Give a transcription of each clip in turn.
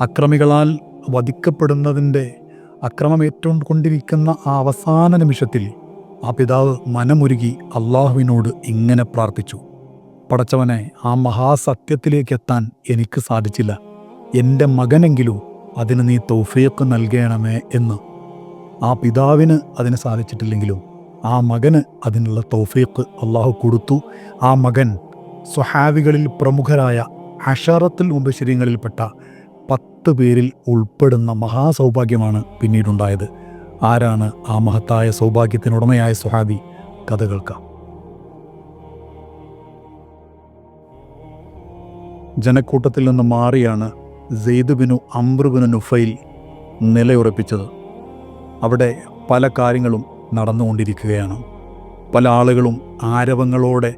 അക്രമികളാൽ വധിക്കപ്പെടുന്നതിന്റെ അക്രമം ഏറ്റുകൊണ്ടിരിക്കുന്ന ആ അവസാന നിമിഷത്തിൽ ആ പിതാവ് മനമുരുകി അള്ളാഹുവിനോട് ഇങ്ങനെ പ്രാർത്ഥിച്ചു. പടച്ചവനെ ആ മഹാസത്യത്തിലേക്ക് എത്താൻ എനിക്ക് സാധിച്ചില്ല. എന്റെ മകനെങ്കിലും അതിന് നീ തൗഫീഖ് നൽകണമേ എന്ന്. ആ പിതാവിന് അതിന് സാധിച്ചിട്ടില്ലെങ്കിലും ആ മകന് അതിനുള്ള തൗഫീഖ് അള്ളാഹു കൊടുത്തു. ആ മകൻ സ്വഹാവികളിൽ പ്രമുഖരായ അഷാറത്തിൽ മുബശരീങ്ങളിൽപ്പെട്ട പത്ത് പേരിൽ ഉൾപ്പെടുന്ന മഹാസൗഭാഗ്യമാണ് പിന്നീടുണ്ടായത്. ആരാണ് ആ മഹത്തായ സൗഭാഗ്യത്തിനുടമയായ സ്വഹാബി? കഥ കേൾക്കാം. ജനക്കൂട്ടത്തിൽ നിന്ന് മാറിയാണ് സെയ്ദുബിനു അമ്രുബിനു നുഫൈൽ നിലയുറപ്പിച്ചത്. അവിടെ പല കാര്യങ്ങളും നടന്നുകൊണ്ടിരിക്കുകയാണ്. പല ആളുകളും ആരവങ്ങളോടെ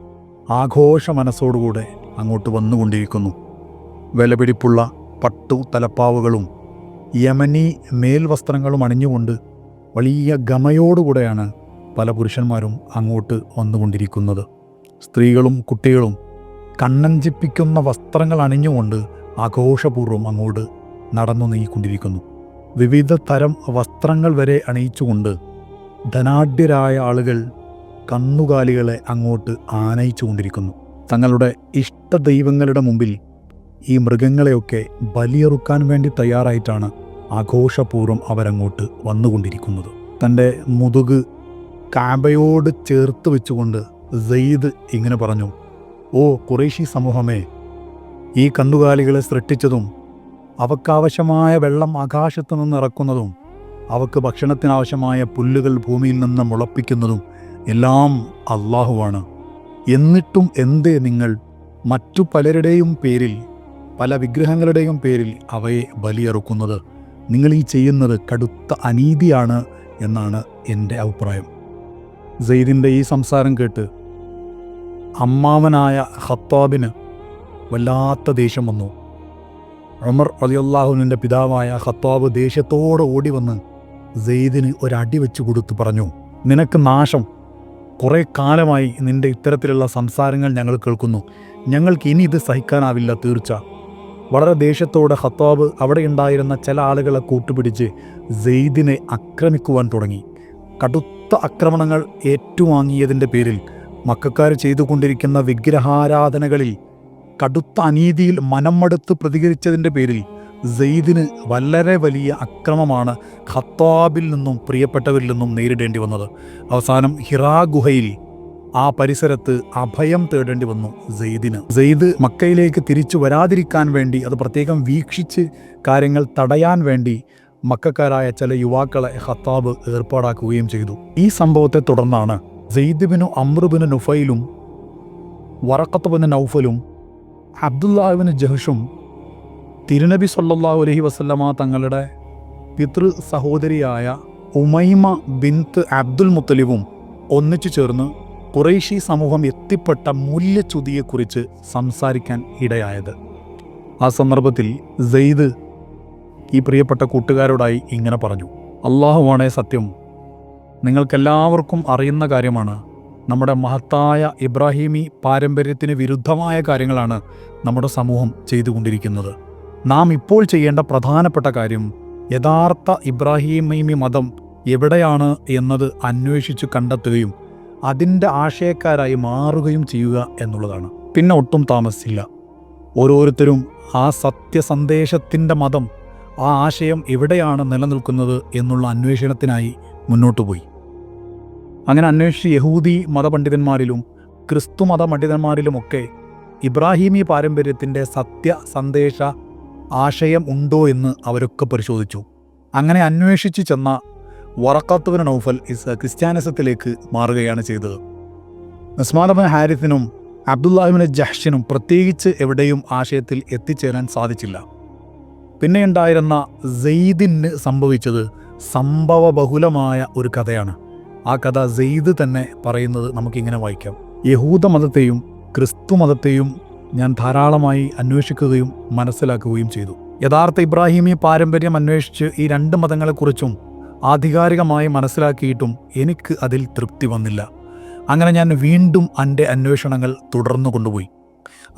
ആഘോഷ മനസ്സോടുകൂടെ അങ്ങോട്ട് വന്നുകൊണ്ടിരിക്കുന്നു. വിലപിടിപ്പുള്ള പട്ടു തലപ്പാവുകളും യമനി മേൽവസ്ത്രങ്ങളും അണിഞ്ഞുകൊണ്ട് വലിയ ഗമയോടുകൂടെയാണ് പല പുരുഷന്മാരും അങ്ങോട്ട് വന്നുകൊണ്ടിരിക്കുന്നത്. സ്ത്രീകളും കുട്ടികളും കണ്ണഞ്ചിപ്പിക്കുന്ന വസ്ത്രങ്ങൾ അണിഞ്ഞുകൊണ്ട് ആഘോഷപൂർവം അങ്ങോട്ട് നടന്നു നീങ്ങിക്കൊണ്ടിരിക്കുന്നു. വിവിധ തരം വസ്ത്രങ്ങൾ വരെ അണിയിച്ചുകൊണ്ട് ധനാഢ്യരായ ആളുകൾ കന്നുകാലികളെ അങ്ങോട്ട് ആനയിച്ചുകൊണ്ടിരിക്കുന്നു. തങ്ങളുടെ ഇഷ്ട ദൈവങ്ങളുടെ മുമ്പിൽ ഈ മൃഗങ്ങളെയൊക്കെ ബലിയെറുക്കാൻ വേണ്ടി തയ്യാറായിട്ടാണ് ആഘോഷപൂർവം അവരങ്ങോട്ട് വന്നുകൊണ്ടിരിക്കുന്നത്. തന്റെ മുതുക് കാബയോട് ചേർത്ത് വെച്ചുകൊണ്ട് സെയ്ദ് ഇങ്ങനെ പറഞ്ഞു ഓ കുറേശി സമൂഹമേ ഈ കന്നുകാലികളെ സൃഷ്ടിച്ചതും അവക്കാവശ്യമായ വെള്ളം ആകാശത്തു നിന്ന് ഇറക്കുന്നതും അവക്ക് ഭക്ഷണത്തിനാവശ്യമായ പുല്ലുകൾ ഭൂമിയിൽ നിന്ന് മുളപ്പിക്കുന്നതും എല്ലാം അള്ളാഹുവാണ്. എന്നിട്ടും എന്തേ നിങ്ങൾ മറ്റു പലരുടെയും പേരിൽ പല വിഗ്രഹങ്ങളുടെയും പേരിൽ അവയെ ബലിയെറുക്കുന്നത്. നിങ്ങൾ ഈ ചെയ്യുന്നത് കടുത്ത അനീതിയാണ് എന്നാണ് എന്റെ അഭിപ്രായം. സെയ്ദിന്റെ ഈ സംസാരം കേട്ട് അമ്മാവനായ ഹത്താബിന് വല്ലാത്ത ദേഷ്യം വന്നു. ഉമർ അലിയുല്ലാഹുവിന്റെ പിതാവായ ഹത്താബ് ദേഷ്യത്തോടെ ഓടി വന്ന് സെയ്ദിന് ഒരടി വെച്ച് കൊടുത്തു പറഞ്ഞു നിനക്ക് നാശം. കുറേ കാലമായി നിന്റെ ഇത്തരത്തിലുള്ള സംസാരങ്ങൾ ഞങ്ങൾ കേൾക്കുന്നു. ഞങ്ങൾക്ക് ഇനി ഇത് സഹിക്കാനാവില്ല തീർച്ച. വളരെ ദേഷ്യത്തോടെ ഹത്താബ് അവിടെ ഉണ്ടായിരുന്ന ചില ആളുകളെ കൂട്ടുപിടിച്ച് സെയ്ദിനെ ആക്രമിക്കുവാൻ തുടങ്ങി. കടുത്ത ആക്രമണങ്ങൾ ഏറ്റുവാങ്ങിയതിന്റെ പേരിൽ മക്കാർ ചെയ്തുകൊണ്ടിരിക്കുന്ന വിഗ്രഹാരാധനകളിൽ കടുത്ത അനീതിയിൽ മനമടുത്ത് പ്രതികരിച്ചതിന്റെ പേരിൽ സെയ്ദിന് വളരെ വലിയ അക്രമമാണ് ഖത്താബിൽ നിന്നും പ്രിയപ്പെട്ടവരിൽ നിന്നും നേരിടേണ്ടി വന്നത്. അവസാനം ഹിറാ ഗുഹയിൽ ആ പരിസരത്ത് അഭയം തേടേണ്ടി വന്നു സെയ്ദിന്. സെയ്ദ് മക്കയിലേക്ക് തിരിച്ചു വരാതിരിക്കാൻ വേണ്ടി അത് പ്രത്യേകം വീക്ഷിച്ച് കാര്യങ്ങൾ തടയാൻ വേണ്ടി മക്കാരായ ചില യുവാക്കളെ ഹത്താബ് ഏർപ്പാടാക്കുകയും ചെയ്തു. ഈ സംഭവത്തെ തുടർന്നാണ് സെയ്ദിബിനു അമ്രുബിന് നുഫൈലും വറക്കത്തുബിന് നൗഫലും അബ്ദുല്ലാഹിബിന് ജഹഷും തിരുനബി സല്ലാ അലഹി വസല്ലമ തങ്ങളുടെ പിതൃ സഹോദരിയായ ഉമൈമ ബിൻത്ത് അബ്ദുൽ മുത്തലിബും ഒന്നിച്ചു ചേർന്ന് കുറേശി സമൂഹം എത്തിപ്പെട്ട മൂല്യച്യുതിയെക്കുറിച്ച് സംസാരിക്കാൻ ഇടയായത്. ആ സന്ദർഭത്തിൽ സെയ്ദ് ഈ പ്രിയപ്പെട്ട കൂട്ടുകാരോടായി ഇങ്ങനെ പറഞ്ഞു. അള്ളാഹുവാണേ സത്യം നിങ്ങൾക്കെല്ലാവർക്കും അറിയുന്ന കാര്യമാണ് നമ്മുടെ മഹത്തായ ഇബ്രാഹിമി പാരമ്പര്യത്തിന് വിരുദ്ധമായ കാര്യങ്ങളാണ് നമ്മുടെ സമൂഹം ചെയ്തുകൊണ്ടിരിക്കുന്നത്. നാം ഇപ്പോൾ ചെയ്യേണ്ട പ്രധാനപ്പെട്ട കാര്യം യഥാർത്ഥ ഇബ്രാഹിമി മതം എവിടെയാണ് എന്നത് അന്വേഷിച്ച് കണ്ടെത്തുകയും അതിന്റെ ആശയക്കാരായി മാറുകയും ചെയ്യുക എന്നുള്ളതാണ്. പിന്നെ ഒട്ടും താമസിച്ചില്ല. ഓരോരുത്തരും ആ സത്യസന്ദേശത്തിന്റെ മതം ആ ആശയം എവിടെയാണ് നിലനിൽക്കുന്നത് എന്നുള്ള അന്വേഷണത്തിനായി മുന്നോട്ടു പോയി. അങ്ങനെ അന്വേഷിച്ച് യഹൂദി മതപണ്ഡിതന്മാരിലും ക്രിസ്തു മതപണ്ഡിതന്മാരിലുമൊക്കെ ഇബ്രാഹിമി പാരമ്പര്യത്തിന്റെ സത്യ സന്ദേശ ആശയം ഉണ്ടോ എന്ന് അവരൊക്കെ പരിശോധിച്ചു. അങ്ങനെ അന്വേഷിച്ചു ചെന്ന വറക്കാത്തുവിന് നൗഫൽ ഇസ് ക്രിസ്ത്യാനിസത്തിലേക്ക് മാറുകയാണ് ചെയ്തത്. നസ്മാനബിൻ ഹാരിസിനും അബ്ദുല്ലാഹിബിന് ജഹ്ഷിനും പ്രത്യേകിച്ച് എവിടെയും ആശയത്തിൽ എത്തിച്ചേരാൻ സാധിച്ചില്ല. പിന്നെയുണ്ടായിരുന്ന സെയ്ദിന് സംഭവിച്ചത് സംഭവ ബഹുലമായ ഒരു കഥയാണ്. ആ കഥ സെയ്ദ് തന്നെ പറയുന്നത് നമുക്കിങ്ങനെ വായിക്കാം. യഹൂദ മതത്തെയും ക്രിസ്തു മതത്തെയും ഞാൻ ധാരാളമായി അന്വേഷിക്കുകയും മനസ്സിലാക്കുകയും ചെയ്തു. യഥാർത്ഥ ഇബ്രാഹിമി പാരമ്പര്യം അന്വേഷിച്ച് ഈ രണ്ട് മതങ്ങളെക്കുറിച്ചും ആധികാരികമായി മനസ്സിലാക്കിയിട്ടും എനിക്ക് അതിൽ തൃപ്തി വന്നില്ല. അങ്ങനെ ഞാൻ വീണ്ടും എന്റെ അന്വേഷണങ്ങൾ തുടർന്നു കൊണ്ടുപോയി.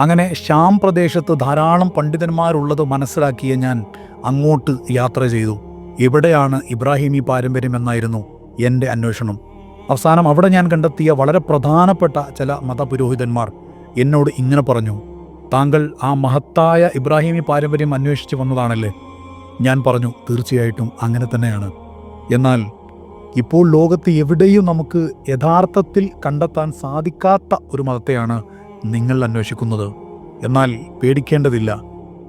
അങ്ങനെ ശ്യാം പ്രദേശത്ത് ധാരാളം പണ്ഡിതന്മാരുള്ളത് മനസ്സിലാക്കിയ ഞാൻ അങ്ങോട്ട് യാത്ര ചെയ്തു. ഇവിടെയാണ് ഇബ്രാഹിമി പാരമ്പര്യം എന്നായിരുന്നു എന്റെ അന്വേഷണം. അവസാനം അവിടെ ഞാൻ കണ്ടെത്തിയ വളരെ പ്രധാനപ്പെട്ട ചില മതപുരോഹിതന്മാർ എന്നോട് ഇങ്ങനെ പറഞ്ഞു താങ്കൾ ആ മഹത്തായ ഇബ്രാഹിമി പാരമ്പര്യം അന്വേഷിച്ച് വന്നതാണല്ലേ? ഞാൻ പറഞ്ഞു തീർച്ചയായിട്ടും അങ്ങനെ തന്നെയാണ്. എന്നാൽ ഇപ്പോൾ ലോകത്ത് എവിടെയും നമുക്ക് യഥാർത്ഥത്തിൽ കണ്ടെത്താൻ സാധിക്കാത്ത ഒരു മതത്തെയാണ് നിങ്ങൾ അന്വേഷിക്കുന്നത്. എന്നാൽ പേടിക്കേണ്ടതില്ല.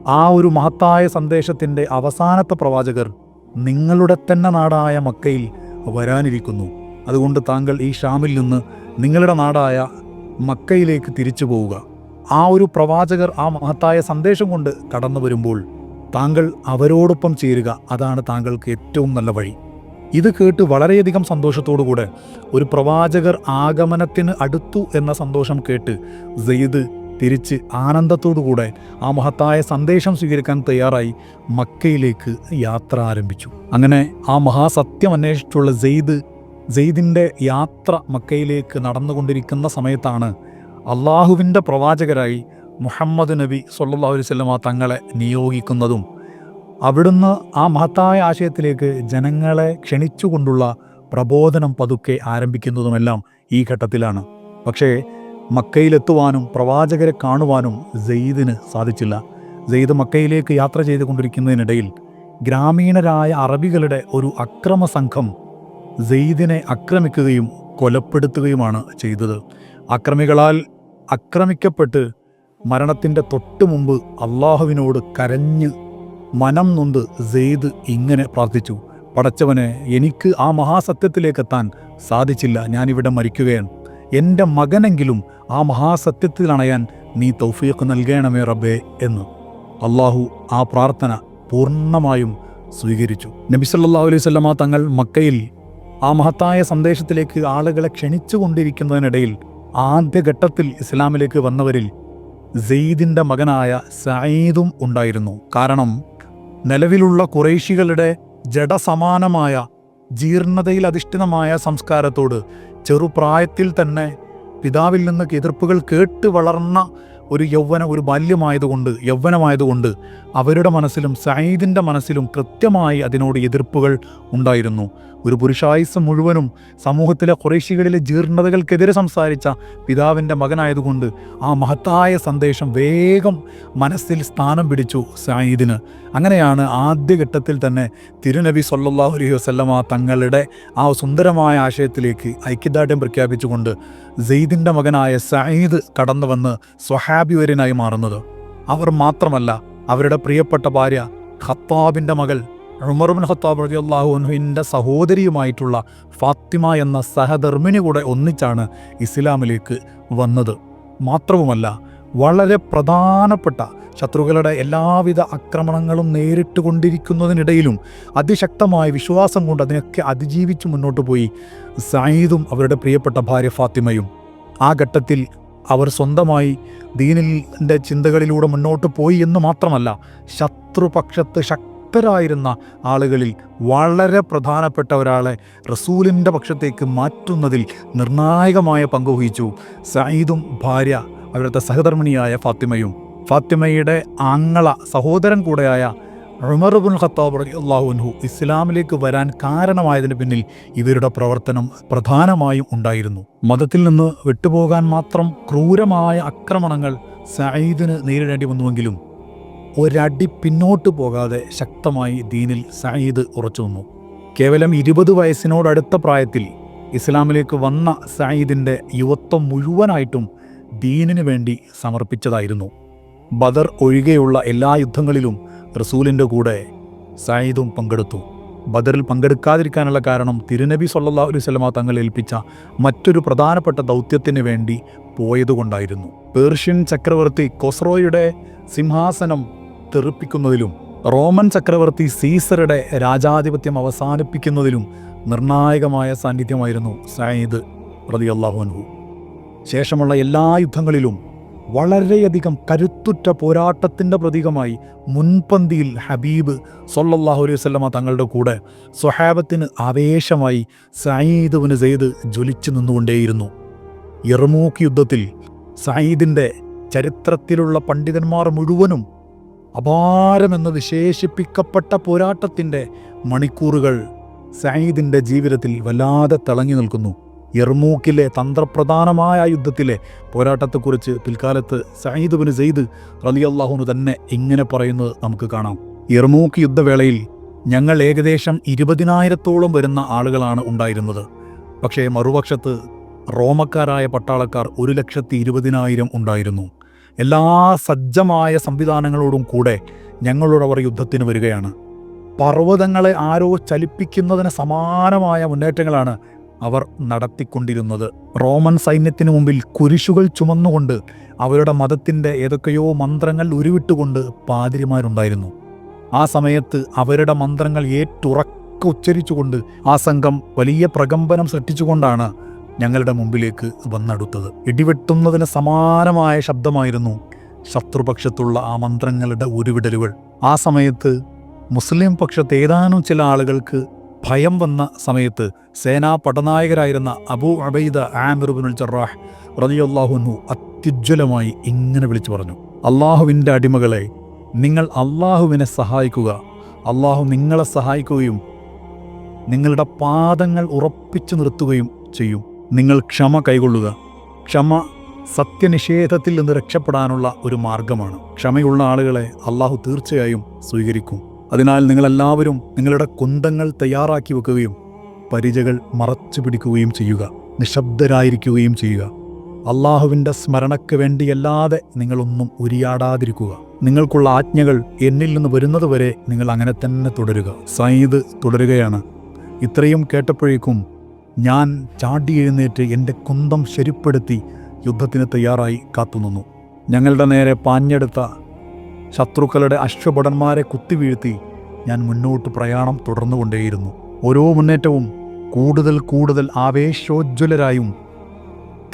ആ ഒരു മഹത്തായ സന്ദേശത്തിന്റെ അവസാനത്തെ പ്രവാചകർ നിങ്ങളുടെ തന്നെ നാടായ മക്കയിൽ വരാനിരിക്കുന്നു. അതുകൊണ്ട് താങ്കൾ ഈ ഷാമിൽ നിന്ന് നിങ്ങളുടെ നാടായ മക്കയിലേക്ക് തിരിച്ചു പോവുക. ആ ഒരു പ്രവാചകർ ആ മഹത്തായ സന്ദേശം കൊണ്ട് കടന്നു വരുമ്പോൾ താങ്കൾ അവരോടൊപ്പം ചേരുക. അതാണ് താങ്കൾക്ക് ഏറ്റവും നല്ല വഴി. ഇത് കേട്ട് വളരെയധികം സന്തോഷത്തോടുകൂടെ ഒരു പ്രവാചകർ ആഗമനത്തിന് അടുത്തു എന്ന സന്തോഷം കേട്ട് സെയ്ദ് തിരിച്ച് ആനന്ദത്തോടുകൂടെ ആ മഹത്തായ സന്ദേശം സ്വീകരിക്കാൻ തയ്യാറായി മക്കയിലേക്ക് യാത്ര ആരംഭിച്ചു. അങ്ങനെ ആ മഹാസത്യം അന്വേഷിച്ചുള്ള സെയ്ദ് സെയ്ദിന്റെ യാത്ര മക്കയിലേക്ക് നടന്നുകൊണ്ടിരിക്കുന്ന സമയത്താണ് അള്ളാഹുവിന്റെ പ്രവാചകരായി മുഹമ്മദ് നബി സല്ലാ അലൈഹി വസല്ലമ തങ്ങളെ നിയോഗിക്കുന്നതും അവിടുന്ന് ആ മഹത്തായ ആശയത്തിലേക്ക് ജനങ്ങളെ ക്ഷണിച്ചുകൊണ്ടുള്ള പ്രബോധനം പതുക്കെ ആരംഭിക്കുന്നതുമെല്ലാം ഈ ഘട്ടത്തിലാണ്. പക്ഷേ മക്കയിലെത്തുവാനും പ്രവാചകരെ കാണുവാനും സെയ്ദിന് സാധിച്ചില്ല. സെയ്ദ് മക്കയിലേക്ക് യാത്ര ചെയ്തുകൊണ്ടിരിക്കുന്നതിനിടയിൽ ഗ്രാമീണരായ അറബികളുടെ ഒരു അക്രമ സംഘം സെയ്ദിനെ ആക്രമിക്കുകയും കൊലപ്പെടുത്തുകയുമാണ് ചെയ്തത്. അക്രമികളാൽ ആക്രമിക്കപ്പെട്ട് മരണത്തിന്റെ തൊട്ടു മുമ്പ് അള്ളാഹുവിനോട് കരഞ്ഞ് മനം നൊന്ത് സെയ്ദ് ഇങ്ങനെ പ്രാർത്ഥിച്ചു പടച്ചവനെ എനിക്ക് ആ മഹാസത്യത്തിലേക്കെത്താൻ സാധിച്ചില്ല. ഞാനിവിടെ മരിക്കുകയാണ്. എന്റെ മകനെങ്കിലും ആ മഹാസത്യത്തിൽ അണയാൻ നീ തൗഫീഖ് നൽകണമേ റബ്ബേ എന്ന് അള്ളാഹു ആ പ്രാർത്ഥന പൂർണമായും സ്വീകരിച്ചു. നബി സല്ലല്ലാഹു അലൈഹി വസല്ലമ തങ്ങൾ മക്കയിൽ ആ മഹത്തായ സന്ദേശത്തിലേക്ക് ആളുകളെ ക്ഷണിച്ചുകൊണ്ടിരിക്കുന്നതിനിടയിൽ ആദ്യഘട്ടത്തിൽ ഇസ്ലാമിലേക്ക് വന്നവരിൽ സെയ്ദിന്റെ മകനായ സയ്ദും ഉണ്ടായിരുന്നു. കാരണം നിലവിലുള്ള കുറേശികളുടെ ജഡസമാനമായ ജീർണതയിൽ അധിഷ്ഠിതമായ സംസ്കാരത്തോട് ചെറുപ്രായത്തിൽ തന്നെ പിതാവിൽ നിന്ന് എതിർപ്പുകൾ കേട്ട് വളർന്ന ഒരു യൗവന ഒരു ബാല്യമായതുകൊണ്ട് യൗവനമായതുകൊണ്ട് അവരുടെ മനസ്സിലും സയ്യിദിന്റെ മനസ്സിലും കൃത്യമായി അതിനോട് എതിർപ്പുകൾ ഉണ്ടായിരുന്നു. ഒരു പുരുഷായുസ് മുഴുവനും സമൂഹത്തിലെ കുറേശികളിലെ ജീർണതകൾക്കെതിരെ സംസാരിച്ച പിതാവിന്റെ മകനായതുകൊണ്ട് ആ മഹത്തായ സന്ദേശം വേഗം മനസ്സിൽ സ്ഥാനം പിടിച്ചു സായിദിന് അങ്ങനെയാണ് ആദ്യഘട്ടത്തിൽ തന്നെ തിരുനബി സല്ലല്ലാഹു അലൈഹി വസല്ലമ തങ്ങളുടെ ആ സുന്ദരമായ ആശയത്തിലേക്ക് ഐക്യദാർഢ്യം പ്രഖ്യാപിച്ചുകൊണ്ട് സെയ്ദിന്റെ മകനായ സയ്യിദ് കടന്നു വന്ന് സ്വഹാബിവരനായി മാറുന്നത്. അവർ മാത്രമല്ല അവരുടെ പ്രിയപ്പെട്ട ഭാര്യ ഖത്താബിന്റെ മകൾ ഉമർബിൻ ഖത്താബ് റളിയല്ലാഹു അൻഹുവിന്റെ സഹോദരിയുമായിട്ടുള്ള ഫാത്തിമ എന്ന സഹധർമ്മിണി കൂടെ ഒന്നിച്ചാണ് ഇസ്ലാമിലേക്ക് വന്നത്. മാത്രവുമല്ല വളരെ പ്രധാനപ്പെട്ട ശത്രുക്കളുടെ എല്ലാവിധ ആക്രമണങ്ങളും നേരിട്ട് കൊണ്ടിരിക്കുന്നതിനിടയിലും അതിശക്തമായ വിശ്വാസം കൊണ്ട് അതിനൊക്കെ അതിജീവിച്ച് മുന്നോട്ട് പോയി സയ്യിദും അവരുടെ പ്രിയപ്പെട്ട ഭാര്യ ഫാത്തിമയും. ആ ഘട്ടത്തിൽ അവർ സ്വന്തമായി ദീനിന്റെ ചിന്തകളിലൂടെ മുന്നോട്ട് പോയി എന്ന് മാത്രമല്ല ശത്രുപക്ഷത്ത് ശക്തരായിരുന്ന ആളുകളിൽ വളരെ പ്രധാനപ്പെട്ട ഒരാളെ റസൂലിന്റെ പക്ഷത്തേക്ക് മാറ്റുന്നതിൽ നിർണായകമായ പങ്കുവഹിച്ചു സയ്യിദും ഭാര്യ അവരുടെ സഹധർമ്മിണിയായ ഫാത്തിമയും. ഫാത്തിമയുടെ ആങ്ങള സഹോദരൻ കൂടെയായ ഉമർബുൽ ഖത്താബ് അള്ളാഹുൻഹു ഇസ്ലാമിലേക്ക് വരാൻ കാരണമായതിന് പിന്നിൽ ഇവരുടെ പ്രവർത്തനം പ്രധാനമായും ഉണ്ടായിരുന്നു. മതത്തിൽ നിന്ന് വിട്ടുപോകാൻ മാത്രം ക്രൂരമായ ആക്രമണങ്ങൾ സയ്യിദിന് നേരിടേണ്ടി വന്നുവെങ്കിലും ഒരടി പിന്നോട്ട് പോകാതെ ശക്തമായി ദീനിൽ സയ്യിദ് ഉറച്ചു നിന്നു. കേവലം ഇരുപത് വയസ്സിനോടടുത്ത പ്രായത്തിൽ ഇസ്ലാമിലേക്ക് വന്ന സയ്യിദിന്റെ യുവത്വം മുഴുവനായിട്ടും ദീനിനു വേണ്ടി സമർപ്പിച്ചതായിരുന്നു. ബദർ ഒഴികെയുള്ള എല്ലാ യുദ്ധങ്ങളിലും റസൂലിന്റെ കൂടെ സയ്യിദും പങ്കെടുത്തു. ബദറിൽ പങ്കെടുക്കാതിരിക്കാനുള്ള കാരണം തിരുനബി സല്ലാ അലൈഹി വസല്ലമ തങ്ങൾ ഏൽപ്പിച്ച മറ്റൊരു പ്രധാനപ്പെട്ട ദൗത്യത്തിന് വേണ്ടി പോയതുകൊണ്ടായിരുന്നു. പേർഷ്യൻ ചക്രവർത്തി കൊസ്രോയുടെ സിംഹാസനം തെറിപ്പിക്കുന്നതിലും റോമൻ ചക്രവർത്തി സീസറുടെ രാജാധിപത്യം അവസാനിപ്പിക്കുന്നതിലും നിർണായകമായ സാന്നിധ്യമായിരുന്നു സയ്യിദ് റളിയല്ലാഹു അൻഹു. ശേഷമുള്ള എല്ലാ യുദ്ധങ്ങളിലും വളരെയധികം കരുത്തുറ്റ പോരാട്ടത്തിന്റെ പ്രതീകമായി മുൻപന്തിയിൽ ഹബീബ് സൊല്ലാഹു അലൈഹി വസല്ലമ തങ്ങളുടെ കൂടെ സ്വഹാബത്തിന് ആവേശമായി സയ്യിദുവിന് സെയ്ദ് ജ്വലിച്ചു നിന്നുകൊണ്ടേയിരുന്നു. ഇർമൂക്ക് യുദ്ധത്തിൽ സായിദിന്റെ ചരിത്രത്തിലുള്ള പണ്ഡിതന്മാർ മുഴുവനും അപാരമെന്ന് വിശേഷിപ്പിക്കപ്പെട്ട പോരാട്ടത്തിന്റെ മണിക്കൂറുകൾ സായിദിന്റെ ജീവിതത്തിൽ വല്ലാതെ തിളങ്ങി നിൽക്കുന്നു. യർമൂക്കിലെ തന്ത്രപ്രധാനമായ യുദ്ധത്തിലെ പോരാട്ടത്തെക്കുറിച്ച് പിൽക്കാലത്ത് സയ്യിദ് ബിൻ സെയ്ദ് അള്ളാഹുന് തന്നെ ഇങ്ങനെ പറയുന്നത് നമുക്ക് കാണാം. യർമൂക്ക് യുദ്ധവേളയിൽ ഞങ്ങൾ ഏകദേശം ഇരുപതിനായിരത്തോളം വരുന്ന ആളുകളാണ് ഉണ്ടായിരുന്നത്. പക്ഷേ മറുപക്ഷത്ത് റോമക്കാരായ പട്ടാളക്കാർ ഒരു ലക്ഷത്തി ഇരുപതിനായിരം ഉണ്ടായിരുന്നു. എല്ലാ സജ്ജമായ സംവിധാനങ്ങളോടും കൂടെ ഞങ്ങളോടവർ യുദ്ധത്തിന് വരികയാണ്. പർവതങ്ങളെ ആരോ ചലിപ്പിക്കുന്നതിന് സമാനമായ മുന്നേറ്റങ്ങളാണ് അവർ നടത്തിക്കൊണ്ടിരുന്നത്. റോമൻ സൈന്യത്തിനു മുമ്പിൽ കുരിശുകൾ ചുമന്നുകൊണ്ട് അവരുടെ മതത്തിന്റെ ഏതൊക്കെയോ മന്ത്രങ്ങൾ ഉരുവിട്ടുകൊണ്ട് പാതിരിമാരുണ്ടായിരുന്നു. ആ സമയത്ത് അവരുടെ മന്ത്രങ്ങൾ ഏറ്റുറക്ക ഉച്ചരിച്ചുകൊണ്ട് ആ സംഘം വലിയ പ്രകമ്പനം സൃഷ്ടിച്ചുകൊണ്ടാണ് ഞങ്ങളുടെ മുമ്പിലേക്ക് വന്നെടുത്തത്. ഇടിവെട്ടുന്നതിന് സമാനമായ ശബ്ദമായിരുന്നു ശത്രുപക്ഷത്തുള്ള ആ മന്ത്രങ്ങളുടെ ഉരുവിടലുകൾ. ആ സമയത്ത് മുസ്ലിം പക്ഷത്ത് ഏതാനും ചില ആളുകൾക്ക് ഭയം വന്ന സമയത്ത് സേനാ പടനായകരായിരുന്ന അബൂ അബൈദ ആമിറുബിനുൽ ജറാഹ് റതിയല്ലാഹുനു അത്യുജ്വലമായി ഇങ്ങനെ വിളിച്ചു പറഞ്ഞു. അള്ളാഹുവിന്റെ അടിമകളെ നിങ്ങൾ അള്ളാഹുവിനെ സഹായിക്കുക. അള്ളാഹു നിങ്ങളെ സഹായിക്കുകയും നിങ്ങളുടെ പാദങ്ങൾ ഉറപ്പിച്ചു നിർത്തുകയും ചെയ്യും. നിങ്ങൾ ക്ഷമ കൈകൊള്ളുക. ക്ഷമ സത്യനിഷേധത്തിൽ നിന്ന് രക്ഷപ്പെടാനുള്ള ഒരു മാർഗമാണ്. ക്ഷമയുള്ള ആളുകളെ അള്ളാഹു തീർച്ചയായും സ്വീകരിക്കും. അതിനാൽ നിങ്ങളെല്ലാവരും നിങ്ങളുടെ കുന്തങ്ങൾ തയ്യാറാക്കി വെക്കുകയും പരിചകൾ മറച്ചു പിടിക്കുകയും ചെയ്യുക നിശബ്ദരായിരിക്കുകയും ചെയ്യുക. അള്ളാഹുവിന്റെ സ്മരണയ്ക്ക് വേണ്ടിയല്ലാതെ നിങ്ങളൊന്നും ഉരിയാടാതിരിക്കുക. നിങ്ങൾക്കുള്ള ആജ്ഞകൾ എന്നിൽ നിന്ന് വരുന്നതുവരെ നിങ്ങൾ അങ്ങനെ തന്നെ തുടരുക. സയ്യിദ് തുടരുകയാണ്. ഇത്രയും കേട്ടപ്പോഴേക്കും ഞാൻ ചാടി എഴുന്നേറ്റ് എന്റെ കുന്തം ശരിപ്പെടുത്തി യുദ്ധത്തിന് തയ്യാറായി കാത്തുനിന്നു. ഞങ്ങളുടെ നേരെ പാഞ്ഞെടുത്ത ശത്രുക്കളുടെ അശ്വഭടന്മാരെ കുത്തിവീഴ്ത്തി ഞാൻ മുന്നോട്ട് പ്രയാണം തുടർന്നുകൊണ്ടേയിരുന്നു. ഓരോ മുന്നേറ്റവും കൂടുതൽ കൂടുതൽ ആവേശോജ്വലരായും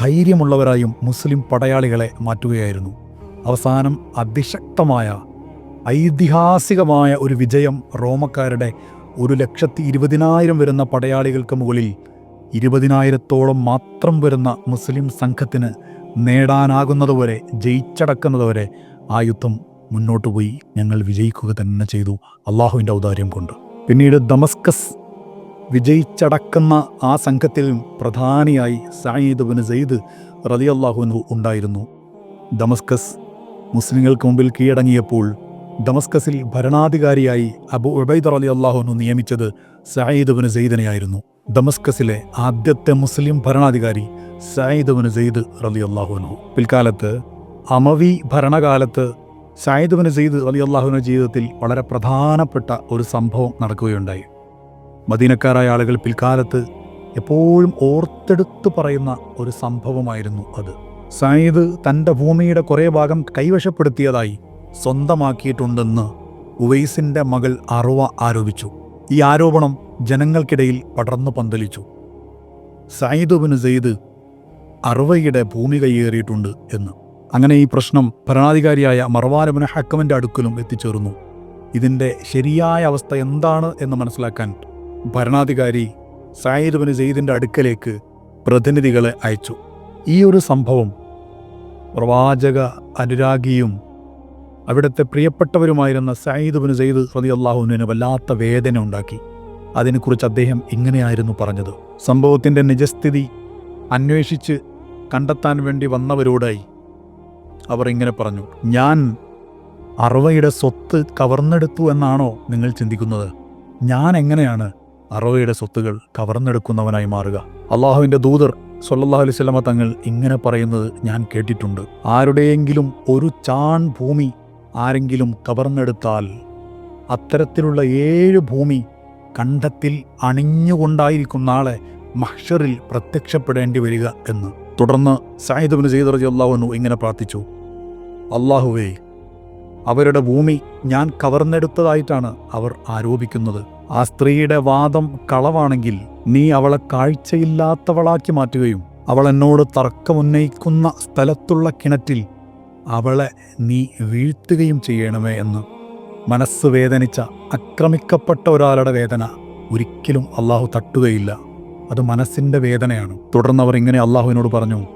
ധൈര്യമുള്ളവരായും മുസ്ലിം പടയാളികളെ മാറ്റുകയായിരുന്നു. അവസാനം അതിശക്തമായ ഐതിഹാസികമായ ഒരു വിജയം റോമക്കാരുടെ ഒരു ലക്ഷത്തി ഇരുപതിനായിരം വരുന്ന പടയാളികൾക്ക് മുകളിൽ ഇരുപതിനായിരത്തോളം മാത്രം വരുന്ന മുസ്ലിം സംഘത്തിന് നേടാനാകുന്നതുവരെ ജയിച്ചടക്കുന്നതുവരെ ആ യുദ്ധം മുന്നോട്ട് പോയി ഞങ്ങൾ വിജയിക്കുക തന്നെ ചെയ്തു. അള്ളാഹുവിന്റെ ഔദാര്യം കൊണ്ട്. പിന്നീട് ദമസ്കസ് വിജയിച്ചടക്കുന്ന ആ സംഘത്തിൽ പ്രധാനിയായി സയ്യിദ് ബിൻ സെയ്ദ് റതി അള്ളാഹുവിനു ഉണ്ടായിരുന്നു. ദമസ്കസ് മുസ്ലിങ്ങൾക്ക് മുമ്പിൽ കീഴടങ്ങിയപ്പോൾ ദമസ്കസിൽ ഭരണാധികാരിയായി അബു ഉബൈദ് അലി അള്ളാഹുനു നിയമിച്ചത് സയ്യിദ് ബിൻ സെയ്ദിനെയായിരുന്നു. ദമസ്കസിലെ ആദ്യത്തെ മുസ്ലിം ഭരണാധികാരി സയ്യിദ് ബിൻ സെയ്ദ് റലി അള്ളാഹുനു പിൽക്കാലത്ത് അമവി ഭരണകാലത്ത് സയ്യിദ് ബിൻ സെയ്ദ് അലി അള്ളാഹുവിന്റെ ജീവിതത്തിൽ വളരെ പ്രധാനപ്പെട്ട ഒരു സംഭവം നടക്കുകയുണ്ടായി. മദീനക്കാരായ ആളുകൾ പിൽക്കാലത്ത് എപ്പോഴും ഓർത്തെടുത്ത് പറയുന്ന ഒരു സംഭവമായിരുന്നു അത്. സായിദ് തന്റെ ഭൂമിയുടെ കുറേ ഭാഗം കൈവശപ്പെടുത്തിയതായി സ്വന്തമാക്കിയിട്ടുണ്ടെന്ന് ഉവൈസിന്റെ മകൾ അറുവ ആരോപിച്ചു. ഈ ആരോപണം ജനങ്ങൾക്കിടയിൽ പടർന്നു പന്തലിച്ചു. സയ്യിദ് ബിൻ സെയ്ദ് അറുവയുടെ ഭൂമി കൈയേറിയിട്ടുണ്ട് എന്ന്. അങ്ങനെ ഈ പ്രശ്നം ഭരണാധികാരിയായ മർവാനബിന് ഹക്കമന്റെ അടുക്കലും എത്തിച്ചേർന്നു. ഇതിന്റെ ശരിയായ അവസ്ഥ എന്താണ് എന്ന് മനസ്സിലാക്കാൻ ഭരണാധികാരി സായിദ് ബിൻ സെയ്ദിന്റെ അടുക്കലേക്ക് പ്രതിനിധികളെ അയച്ചു. ഈ ഒരു സംഭവം പ്രവാചക അനുരാഗിയും അവിടുത്തെ പ്രിയപ്പെട്ടവരുമായിരുന്ന സയ്യിദ് ബിൻ സെയ്ദ് റതി അള്ളാഹുവിന് വല്ലാത്ത വേദന ഉണ്ടാക്കി. അതിനെക്കുറിച്ച് അദ്ദേഹം ഇങ്ങനെയായിരുന്നു പറഞ്ഞത്. സംഭവത്തിന്റെ നിജസ്ഥിതി അന്വേഷിച്ച് കണ്ടെത്താൻ വേണ്ടി വന്നവരോടായി അവർ ഇങ്ങനെ പറഞ്ഞു ഞാൻ അറവയുടെ സ്വത്ത് കവർന്നെടുത്തു എന്നാണോ നിങ്ങൾ ചിന്തിക്കുന്നത്? ഞാൻ എങ്ങനെയാണ് അറവയുടെ സ്വത്തുകൾ കവർന്നെടുക്കുന്നവനായി മാറുക? അള്ളാഹുവിന്റെ ദൂതർ സൊല്ലാഹു അലൈഹി സ്വലമ തങ്ങൾ ഇങ്ങനെ പറയുന്നത് ഞാൻ കേട്ടിട്ടുണ്ട്. ആരുടെയെങ്കിലും ഒരു ചാൺ ഭൂമി ആരെങ്കിലും കവർന്നെടുത്താൽ അത്തരത്തിലുള്ള ഏഴ് ഭൂമി കണ്ടത്തിൽ അണിഞ്ഞുകൊണ്ടായിരിക്കും നാളെ മഹ്ഷറിൽ പ്രത്യക്ഷപ്പെടേണ്ടി വരിക എന്ന്. തുടർന്ന് സായിദ് ബിൻ സെയ്ദ് റജി അള്ളാഹുനു ഇങ്ങനെ പ്രാർത്ഥിച്ചു. അള്ളാഹുവേ അവരുടെ ഭൂമി ഞാൻ കവർന്നെടുത്തതായിട്ടാണ് അവർ ആരോപിക്കുന്നത്. ആ സ്ത്രീയുടെ വാദം കളവാണെങ്കിൽ നീ അവളെ കാഴ്ചയില്ലാത്തവളാക്കി മാറ്റുകയും അവൾ എന്നോട് തർക്കമുന്നയിക്കുന്ന സ്ഥലത്തുള്ള കിണറ്റിൽ അവളെ നീ വീഴ്ത്തുകയും ചെയ്യണമേ എന്ന് മനസ്സ് വേദനിച്ച അക്രമിക്കപ്പെട്ട ഒരാളുടെ വേദന ഒരിക്കലും അള്ളാഹു തട്ടുകയില്ല. അത് മനസ്സിന്റെ വേദനയാണ്. തുടർന്ന് അവർ ഇങ്ങനെ അള്ളാഹുവിനോട് പറഞ്ഞു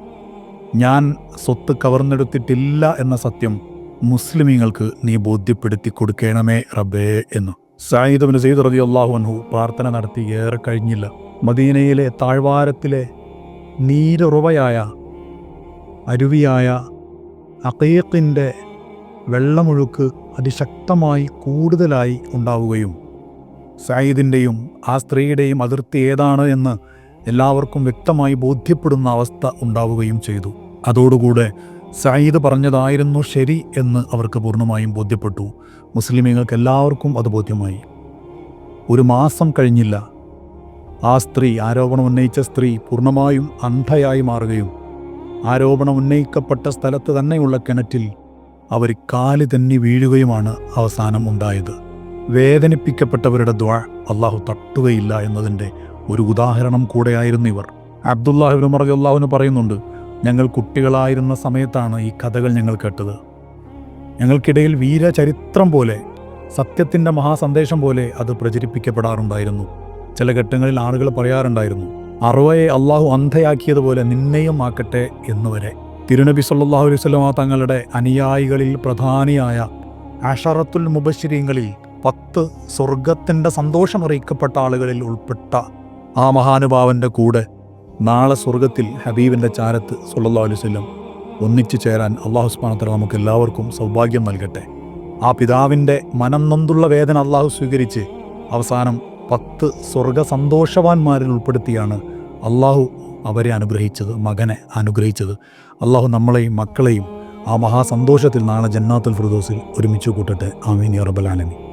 ഞാൻ സ്വത്ത് കവർന്നെടുത്തിട്ടില്ല എന്ന സത്യം മുസ്ലിമീങ്ങൾക്ക് നീ ബോധ്യപ്പെടുത്തി കൊടുക്കണമേ റബ്ബേ എന്ന്. സായിദ് ബിൻ സയ്യിദ് റതി അള്ളാഹു അൻഹു പ്രാർത്ഥന നടത്തി ഏറെ കഴിഞ്ഞില്ല. മദീനയിലെ താഴ്വാരത്തിലെ നീരുറവയായ അരുവിയായ അക്കീക്കിന്റെ വെള്ളമൊഴുക്ക് അതിശക്തമായി കൂടുതലായി ഉണ്ടാവുകയും സായിദിന്റെയും ആ സ്ത്രീയുടെയും അതിർത്തി ഏതാണ് എന്ന് എല്ലാവർക്കും വ്യക്തമായി ബോധ്യപ്പെടുന്ന അവസ്ഥ ഉണ്ടാവുകയും ചെയ്തു. അതോടുകൂടെ സയ്യിദ് പറഞ്ഞതായിരുന്നു ശരി എന്ന് അവർക്ക് പൂർണമായും ബോധ്യപ്പെട്ടു. മുസ്ലിമീങ്ങൾക്ക് എല്ലാവർക്കും അത് ബോധ്യമായി. ഒരു മാസം കഴിഞ്ഞില്ല. ആ സ്ത്രീ ആരോപണം ഉന്നയിച്ച സ്ത്രീ പൂർണമായും അന്ധയായി മാറുകയും ആരോപണം ഉന്നയിക്കപ്പെട്ട സ്ഥലത്ത് തന്നെയുള്ള കിണറ്റിൽ അവർ കാൽ തന്നെ വീഴുകയുമാണ് അവസാനം ഉണ്ടായത്. വേദനിപ്പിക്കപ്പെട്ടവരുടെ ദ്വാ അള്ളാഹു തട്ടുകയില്ല എന്നതിന്റെ ഒരു ഉദാഹരണം കൂടെയായിരുന്നു ഇവർ. അബ്ദുല്ലാഹിബിൻ മറജി അള്ളാഹുവിന് പറയുന്നുണ്ട് ഞങ്ങൾ കുട്ടികളായിരുന്ന സമയത്താണ് ഈ കഥകൾ ഞങ്ങൾ കേട്ടത്. ഞങ്ങൾക്കിടയിൽ വീരചരിത്രം പോലെ സത്യത്തിന്റെ മഹാസന്ദേശം പോലെ അത് പ്രചരിപ്പിക്കപ്പെടാറുണ്ടായിരുന്നു. ചില ഘട്ടങ്ങളിൽ ആളുകൾ പറയാറുണ്ടായിരുന്നു അറുവയെ അള്ളാഹു അന്ധയാക്കിയതുപോലെ നിന്നെയും ആക്കട്ടെ എന്നുവരെ. തിരുനബി സല്ലാഹു അലൈഹി സ്വലമ തങ്ങളുടെ അനുയായികളിൽ പ്രധാനിയായ അഷറത്തുൽ മുബശ്ശിരീങ്ങളിൽ പത്ത് സ്വർഗത്തിന്റെ സന്തോഷമറിയിക്കപ്പെട്ട ആളുകളിൽ ഉൾപ്പെട്ട ആ മഹാനുഭാവന്റെ കൂടെ നാളെ സ്വർഗത്തിൽ ഹബീബിന്റെ ചാരത്ത് സല്ലാ അലുസല്ലം ഒന്നിച്ചു ചേരാൻ അള്ളാഹു സ്മാനത്തിൽ നമുക്ക് എല്ലാവർക്കും സൗഭാഗ്യം നൽകട്ടെ. ആ പിതാവിന്റെ മനം നൊന്തുള്ള വേദന അള്ളാഹു സ്വീകരിച്ച് അവസാനം പത്ത് സ്വർഗ സന്തോഷവാന്മാരിൽ ഉൾപ്പെടുത്തിയാണ് അള്ളാഹു അവരെ അനുഗ്രഹിച്ചത് മകനെ അനുഗ്രഹിച്ചത്. അള്ളാഹു നമ്മളെയും മക്കളെയും ആ മഹാസന്തോഷത്തിൽ നാളെ ജന്നാത്തുൽ ഫിർദോസിൽ ഒരുമിച്ച് കൂട്ടട്ടെ. ആമീൻ ആലമീൻ.